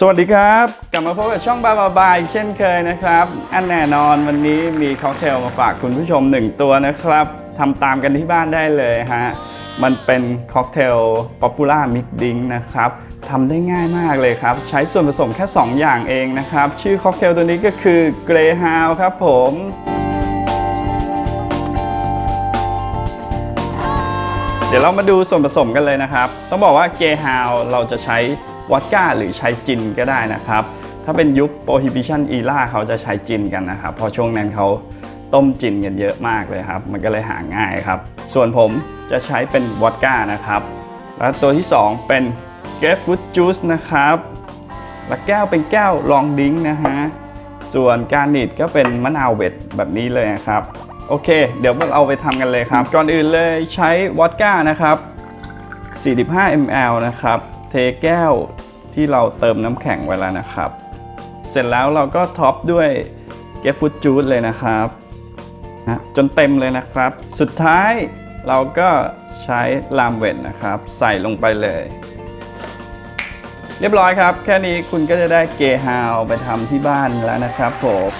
สวัสดีครับ กลับมาพบกับช่องบาบาบายอีกเช่นเคยนะครับ อันแน่นอนวันนี้มีค็อกเทลมาฝากคุณผู้ชม 1 ตัวนะครับทำตามกันที่บ้านได้เลยฮะ มันเป็นค็อกเทลป๊อปปูล่ามิกดิงนะครับทำได้ง่ายมากเลยครับ ใช้ส่วนผสมแค่ 2 อย่างเองนะครับ ชื่อค็อกเทลตัวนี้ก็คือเกรฮาวครับผมเดี๋ยวเรามาดูส่วนผสมกันเลยนะครับ ต้องบอกว่าเกฮาวเราจะใช้ วอดก้าหรือใช้จินก็ได้นะครับ ถ้าเป็นยุค Prohibition Era เขาจะใช้จินกันนะครับเพราะช่วงนั้นเขาต้มจินกันเยอะมากเลยครับ มันก็เลยหาง่ายครับ ส่วนผมจะใช้เป็นวอดก้านะครับ แล้วตัวที่ 2 เป็น Grapefruit Juice นะครับ และแก้วเป็นแก้วลองดิ้งนะฮะ ส่วนการนิดก็เป็นมะนาวเวทแบบนี้เลยครับ โอเค เดี๋ยวเราไปทำกันเลยครับ ก่อนอื่นเลยใช้วอดก้านะครับ 45 ml นะครับ เทแก้วที่เราเติมน้ำแข็งไว้แล้วนะครับ เสร็จแล้วเราก็ท็อปด้วยเกฟฟูดจูสเลยนะครับนะจนเต็มเลยนะครับ สุดท้ายเราก็ใช้ลามเวทนะครับ ใส่ลงไปเลย เรียบร้อยครับ แค่นี้คุณก็จะได้เกฮาวไปทำที่บ้านแล้วนะครับผม